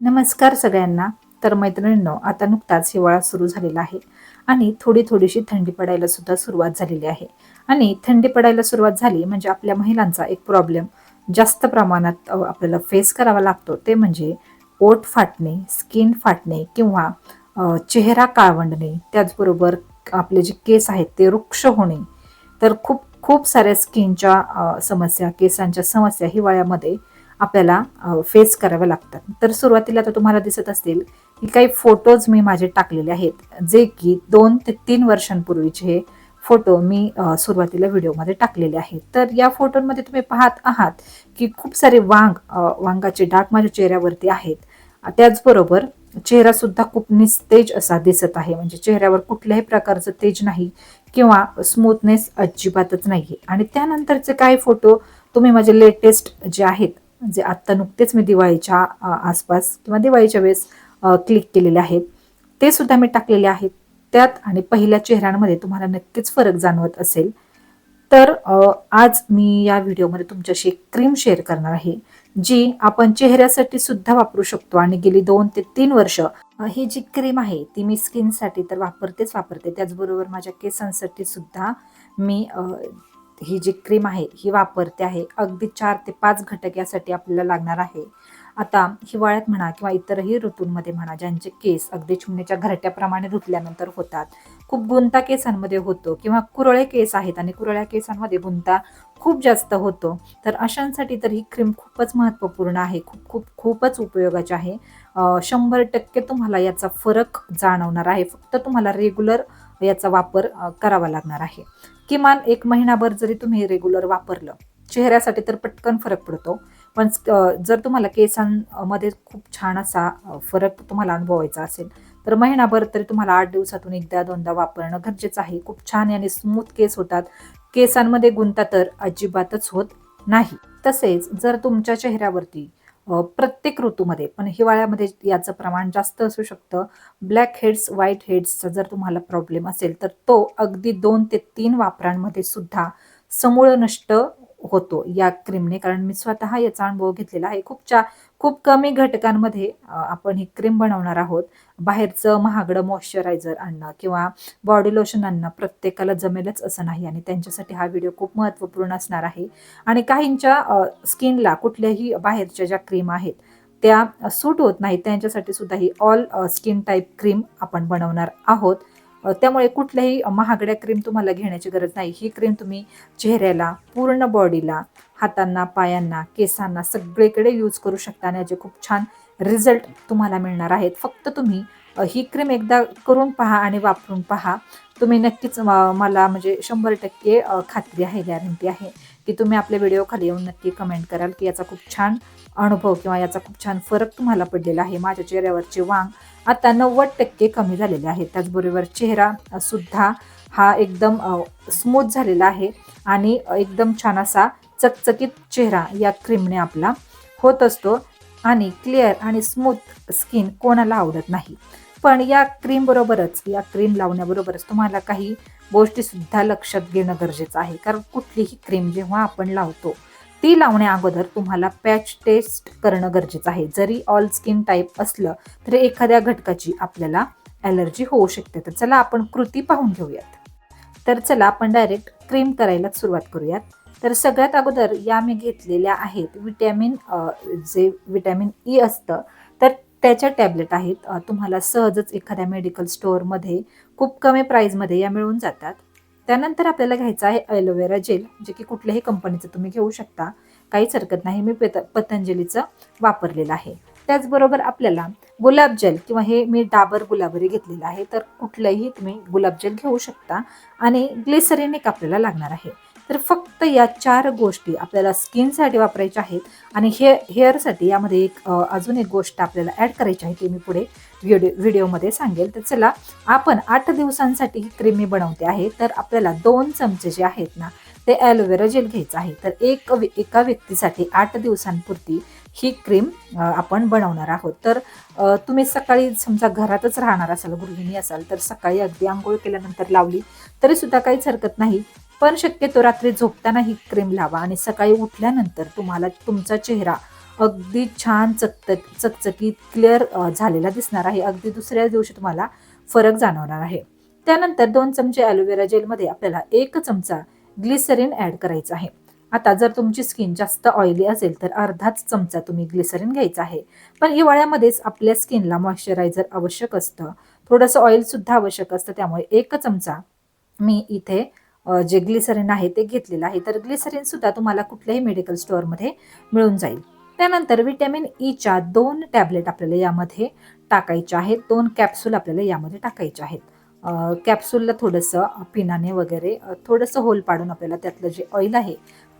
नमस्कार सगळ्यांना. तर मैत्रिणींनो आता नुकताच हिवाळा सुरू झालेला आहे आणि थोडी थोडीशी थंडी पडायला सुद्धा सुरुवात झालेली आहे. आणि थंडी पडायला सुरुवात झाली म्हणजे आपल्या महिलांचा एक प्रॉब्लेम जास्त प्रमाणात आपल्याला फेस करावा लागतो. ते म्हणजे ओट फाटणे स्किन फाटणे किंवा चेहरा काळवंडणे. त्याचबरोबर आपले जे केस आहेत ते वृक्ष होणे. तर खूप खूप साऱ्या स्किनच्या समस्या केसांच्या समस्या हिवाळ्यामध्ये आपल्याला फेस कराव्या लागतात. तर सुरुवातीला तर तुम्हाला दिसत असतील की काही फोटोज मी माझे टाकलेले आहेत जे की दोन ते तीन वर्षांपूर्वीचे हे फोटो मी सुरुवातीला व्हिडिओमध्ये टाकलेले आहेत. तर या फोटोंमध्ये तुम्ही पाहत आहात की खूप सारे वांग वांगाचे डाग माझ्या चेहऱ्यावरती आहेत. त्याचबरोबर चेहरा सुद्धा खूप निस्तेज असा दिसत आहे. म्हणजे चेहऱ्यावर कुठल्याही प्रकारचं तेज नाही किंवा स्मूथनेस अजिबातच नाही आणि त्यानंतरचे काही फोटो तुम्ही माझे लेटेस्ट जे आहेत जे आत्ता नुकतेच मी दिवाळीच्या आसपास किंवा दिवाळीच्या वेळेस क्लिक केलेले आहेत ते सुद्धा मी टाकलेले आहेत. त्यात आणि पहिल्या चेहऱ्यांमध्ये तुम्हाला नक्कीच फरक जाणवत असेल. तर आज मी या व्हिडिओमध्ये तुमच्याशी एक क्रीम शेअर करणार आहे जी आपण चेहऱ्यासाठी सुद्धा वापरू शकतो आणि गेली दोन ते तीन वर्ष ही जी क्रीम आहे ती मी स्किनसाठी तर वापरतेच वापरते. त्याचबरोबर माझ्या केसांसाठी सुद्धा मी ही जी क्रीम आहे ही वापरते आहे अगदी चार ते पाच घटक यासाठी आपल्याला लागणार आहे. आता हिवाळ्यात म्हणा किंवा इतरही ऋतूंमध्ये म्हणा ज्यांचे केस अगदी चिमणीच्या घरट्याप्रमाणे धुतल्यानंतर होतात. खूप गुंता केसांमध्ये होतो किंवा कुरळे केस आहेत आणि कुरळ्या केसांमध्ये गुंता खूप जास्त होतो तर अशांसाठी तर ही क्रीम खूपच महत्त्वपूर्ण आहे खूप खूप खूपच उपयोगाची आहे. शंभर टक्के तुम्हाला याचा फरक जाणवणार आहे. फक्त तुम्हाला रेग्युलर याचा वापर करावा लागणार आहे. किमान एक महिनाभर जरी तुम्ही रेग्युलर वापरलं चेहऱ्यासाठी तर पटकन फरक पडतो. पण जर तुम्हाला केसांमध्ये खूप छान असा फरक तुम्हाला अनुभवायचा असेल तर महिनाभर तरी तुम्हाला आठ दिवसातून एकदा दोनदा वापरणं गरजेचं आहे. खूप छान आणि स्मूथ केस होतात. केसांमध्ये गुंता तर अजिबातच होत नाही. तसेच जर तुमच्या चेहऱ्यावरती प्रत्येक ऋतूमध्ये पण हिवाळ्यामध्ये याचं प्रमाण जास्त असू शकतं. ब्लॅक हेड्स व्हाईट हेड्सचा जर तुम्हाला प्रॉब्लेम असेल तर तो अगदी दोन ते तीन वापरांमध्ये सुद्धा समूळ नष्ट होतो या क्रीमने कारण मी स्वतः याचा अनुभव घेतलेला आहे. खूप चा खूप कमी घटकांमध्ये आपण ही क्रीम बनवणार आहोत. बाहेरचं महागडं मॉइश्चरायझर आणणं किंवा बॉडी लोशन आणणं प्रत्येकाला जमेलच असं नाही आणि त्यांच्यासाठी हा व्हिडिओ खूप महत्त्वपूर्ण असणार आहे. आणि काहींच्या स्किनला कुठल्याही बाहेरच्या ज्या क्रीम आहेत त्या सूट होत नाहीत. त्यांच्यासाठी सुद्धा ही ऑल स्किन टाईप क्रीम आपण बनवणार आहोत. त्यामुळे कुठल्याही महागड्या क्रीम तुम्हाला घेण्याची गरज नाही. ही क्रीम तुम्ही चेहऱ्याला पूर्ण बॉडीला हातांना पायांना केसांना सगळीकडे यूज करू शकता आणि याचे खूप छान रिझल्ट तुम्हाला मिळणार आहेत. फक्त तुम्ही ही क्रीम एकदा करून पहा आणि वापरून पहा. तुम्ही नक्कीच मला म्हणजे शंभर टक्के खात्री आहे गॅरंटी आहे. की तुम्ही आपल्या व्हिडिओ खाली येऊन नक्की कमेंट कराल की याचा खूप छान अनुभव किंवा याचा खूप छान फरक तुम्हाला पडलेला आहे. माझ्या चेहऱ्यावरचे वांग आता नव्वद टक्के कमी झालेले आहे. त्याचबरोबर चेहरा सुद्धा हा एकदम स्मूथ झालेला आहे आणि एकदम छान असा चकचकीत चेहरा या क्रीमने आपला होत असतो आणि क्लिअर आणि स्मूथ स्किन कोणाला आवडत नाही. पण या क्रीमबरोबरच या क्रीम लावण्याबरोबरच तुम्हाला काही गोष्टी सुद्धा लक्षात घेणं गरजेचं आहे. कारण कुठलीही क्रीम जेव्हा आपण लावतो ती लावण्या अगोदर तुम्हाला पॅच टेस्ट करणं गरजेचं आहे. जरी ऑल स्किन टाईप असलं तरी एखाद्या घटकाची आपल्याला ॲलर्जी होऊ शकते. तर चला आपण कृती पाहून घेऊयात. तर चला आपण डायरेक्ट क्रीम करायला सुरुवात करूयात. तर सगळ्यात अगोदर या मी घेतलेल्या आहेत विटॅमिन जे विटॅमिन ई e असतं तर त्याच्या टॅबलेट आहेत. तुम्हाला सहजच एखाद्या मेडिकल स्टोअरमध्ये खूप कमी प्राईजमध्ये या मिळून जातात. त्यानंतर आपल्याला घ्यायचं आहे ॲलोवेरा जेल जे की कुठल्याही कंपनीचं तुम्ही घेऊ शकता. काहीच हरकत नाही मी पेत पतंजलीचं वापरलेलं आहे. त्याचबरोबर आपल्याला गुलाबजल किंवा हे मी डाबर गुलाबरी घेतलेलं आहे तर कुठलंही तुम्ही गुलाब जेल घेऊ शकता. आणि ग्लिसरीन एक आपल्याला लागणार आहे. तर फक्त या चार गोष्टी आपल्याला स्किनसाठी वापरायच्या आहेत. आणि हे हेअरसाठी यामध्ये एक अजून एक गोष्ट आपल्याला ॲड करायची आहे ती मी पुढे व्हिडिओ व्हिडिओमध्ये सांगेल. तर चला आपण आठ दिवसांसाठी ही क्रीम मी बनवते आहे. तर आपल्याला दोन चमचे जे आहेत ना ते ॲलोवेरा जेल घ्यायचं आहे. तर एक व्य- एका व्यक्तीसाठी आठ दिवसांपुरती ही क्रीम आपण बनवणार आहोत. तर तुम्ही सकाळी समजा घरातच राहणार असाल गृहिणी असाल तर सकाळी अगदी आंघोळ केल्यानंतर लावली तरी सुद्धा काहीच हरकत नाही. पण शक्यतो रात्री झोपताना ही क्रीम लावा आणि सकाळी उठल्यानंतर तुम्हाला तुमचा चेहरा अगदी छान चकचक चकचकीत क्लिअर झालेला दिसणार आहे. अगदी दुसऱ्या दिवशी तुम्हाला फरक जाणवणार आहे. त्यानंतर दोन चमचे ॲलोवेरा जेलमध्ये आपल्याला एक चमचा ग्लिसरीन ॲड करायचा आहे. आता जर तुमची स्किन जास्त ऑइली असेल तर अर्धाच चमचा तुम्ही ग्लिसरीन घ्यायचा आहे. पण हिवाळ्यामध्येच आपल्या स्किनला मॉइश्चरायझर आवश्यक असतं. थोडंसं ऑइलसुद्धा आवश्यक असतं. त्यामुळे एक चमचा मी इथे जे ग्लिसरीन आहे ते घेतलेलं आहे. तर ग्लिसरीनसुद्धा तुम्हाला कुठल्याही मेडिकल स्टोअरमध्ये मिळून जाईल. त्यानंतर विटॅमिन ईच्या e दोन टॅबलेट आपल्याला यामध्ये टाकायच्या आहेत. दोन कॅप्सूल आपल्याला यामध्ये टाकायचे आहेत. कॅप्सूलला थोडंसं पिनाने वगैरे थोडंसं होल पाडून आपल्याला त्यातलं जे ऑइल आहे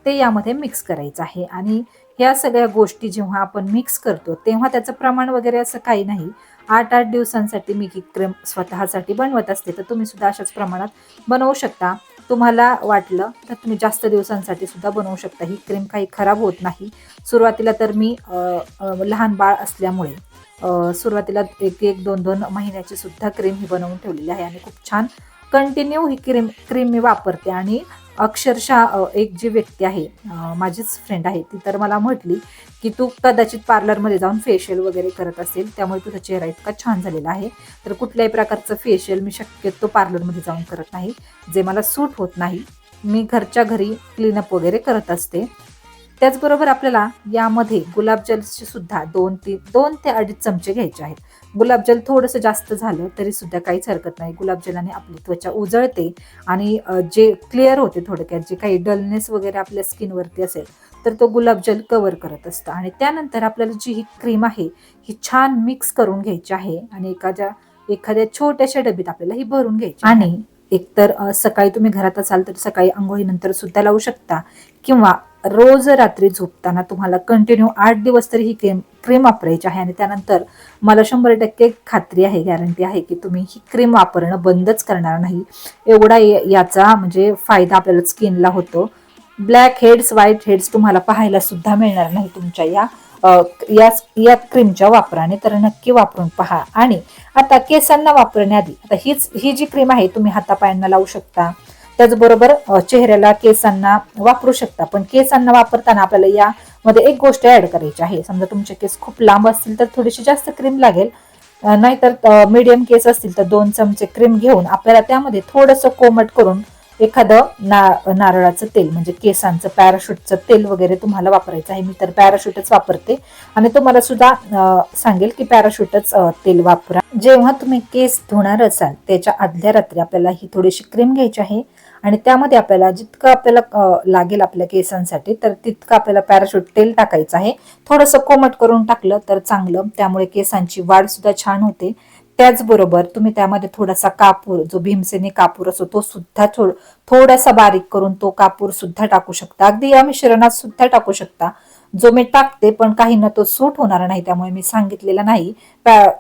ते यामध्ये मिक्स करायचं आहे. आणि ह्या सगळ्या गोष्टी जेव्हा आपण मिक्स करतो तेव्हा त्याचं प्रमाण वगैरे असं काही नाही. आठ आठ दिवसांसाठी मी ही क्रीम स्वतःसाठी बनवत असते तर तुम्ही सुद्धा अशाच प्रमाणात बनवू शकता. तुम्हाला वाटलं तर तुम्ही जास्त दिवसांसाठी सुद्धा बनवू शकता. ही क्रीम काही खराब होत नाही. सुरुवातीला तर मी लहान बाळ असल्यामुळे सुरुवातीला एक एक दोन दोन महिन्याची सुद्धा क्रीम ही बनवून ठेवलेली आहे आणि खूप छान कंटिन्यू ही क्रीम क्रीम मी वापरते. आणि अक्षरशः एक जी व्यक्ती आहे माझीच फ्रेंड आहे ती तर मला म्हटली की तू कदाचित पार्लरमध्ये जाऊन फेशियल वगैरे करत असेल त्यामुळे तुझा चेहरा इतका छान झालेला आहे. तर कुठल्याही प्रकारचं फेशियल मी शक्यतो पार्लरमध्ये जाऊन करत नाही. जे मला सूट होत नाही मी घरच्या घरी क्लीनअप वगैरे करत असते. त्याचबरोबर आपल्याला यामध्ये गुलाबजलचे सुद्धा दोन तीन दोन ते अडीच चमचे घ्यायचे आहेत. गुलाबजल थोडंसं जास्त झालं तरी सुद्धा काहीच हरकत नाही. गुलाबजलाने आपली त्वचा उजळते आणि जे क्लिअर होते थोडक्यात जे काही डलनेस वगैरे आपल्या स्किनवरती असेल तर तो गुलाबजल कवर करत असतं. आणि त्यानंतर आपल्याला जी ही क्रीम आहे ही छान मिक्स करून घ्यायची आहे आणि एखाद्या एखाद्या छोट्याशा डबीत आपल्याला ही भरून घ्यायची आणि एकतर सकाळी तुम्ही घरात असाल तर सकाळी आंघोळीनंतर सुद्धा लावू शकता किंवा रोज रात्री झोपताना तुम्हाला कंटिन्यू आठ दिवस तरी ही क्रीम क्रीम वापरायची आहे आणि त्यानंतर मला शंभर टक्के खात्री आहे गॅरंटी आहे की तुम्ही ही क्रीम वापरणं बंदच करणार नाही. एवढा याचा म्हणजे फायदा आपल्याला स्किनला होतो. ब्लॅक हेड्स व्हाईट हेड्स तुम्हाला पाहायला सुद्धा मिळणार नाही तुमच्या या या या क्रीमच्या वापराने तर नक्की वापरून पहा. आणि आता केसांना वापरण्याआधी आता हीच ही जी क्रीम आहे तुम्ही हातापायांना लावू शकता. त्याचबरोबर चेहऱ्याला केसांना वापरू शकता. पण केसांना वापरताना आपल्याला यामध्ये एक गोष्ट ऍड करायची आहे. समजा तुमचे केस खूप लांब असतील तर थोडीशी जास्त क्रीम लागेल. नाहीतर मीडियम केस असतील तर दोन चमचे क्रीम घेऊन आपल्याला त्यामध्ये थोडंसं कोमट करून एखादं ना नारळाचं तेल म्हणजे केसांचं पॅराशूटचं तेल वगैरे तुम्हाला वापरायचं आहे. मी तर पॅराशूटच वापरते. आणि तुम्हाला सुद्धा सांगेल की पॅराशूटच तेल वापरा. जेव्हा तुम्ही केस धुणार असाल त्याच्या आदल्या रात्री आपल्याला ही थोडीशी क्रीम घ्यायची आहे. आणि त्यामध्ये आपल्याला जितकं आपल्याला लागेल आपल्या केसांसाठी तर तितकं आपल्याला पॅराशूट तेल टाकायचं आहे. थोडंसं कोमट करून टाकलं तर चांगलं. त्यामुळे केसांची वाढ सुद्धा छान होते. त्याचबरोबर तुम्ही त्यामध्ये थोडासा कापूर जो भीमसेनी कापूर असतो तो सुद्धा थोडासा बारीक करून तो कापूर सुद्धा टाकू शकता. अगदी या मिश्रणात सुद्धा टाकू शकता. जो मी टाकते पण काहींना तो सूट होणार नाही त्यामुळे मी सांगितलेला नाही.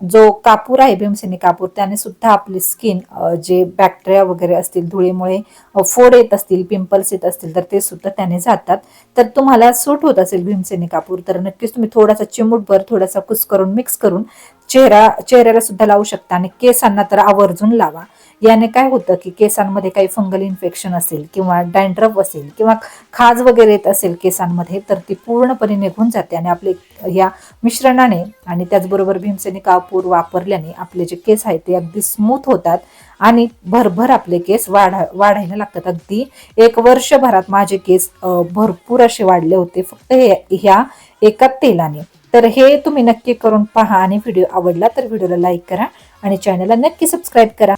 जो कापूर आहे भीमसेनी कापूर त्याने सुद्धा आपली स्किन जे बॅक्टेरिया वगैरे असतील धुळीमुळे फोड येत असतील पिंपल्स येत असतील तर ते सुद्धा त्याने जातात. तर तुम्हाला सूट होत असेल भीमसेनी कापूर तर नक्कीच तुम्ही थोडासा चिमूटभर थोडासा कुस करून मिक्स करून चेहरा चेहऱ्याला सुद्धा लावू शकता आणि केसांना तर आवर्जून लावा. याने काय होतं की केसांमध्ये काही फंगल इन्फेक्शन असेल किंवा डँड्रफ असेल किंवा खाज वगैरे येत असेल केसांमध्ये तर ती पूर्णपणे निघून जाते आणि आपले या मिश्रणाने आणि त्याचबरोबर भीमसेनी कापूर वापरल्याने आपले जे केस आहेत ते अगदी स्मूथ होतात आणि भरभर आपले केस वाढा वाढायला लागतात. अगदी एक वर्षभरात माझे केस भरपूर असे वाढले होते. फक्त हे ह्या एका तेलाने. तर हे तुम्ही नक्की करून पहा आणि व्हिडिओ आवडला तर व्हिडिओला लाईक करा आणि चॅनलला नक्की सबस्क्राईब करा.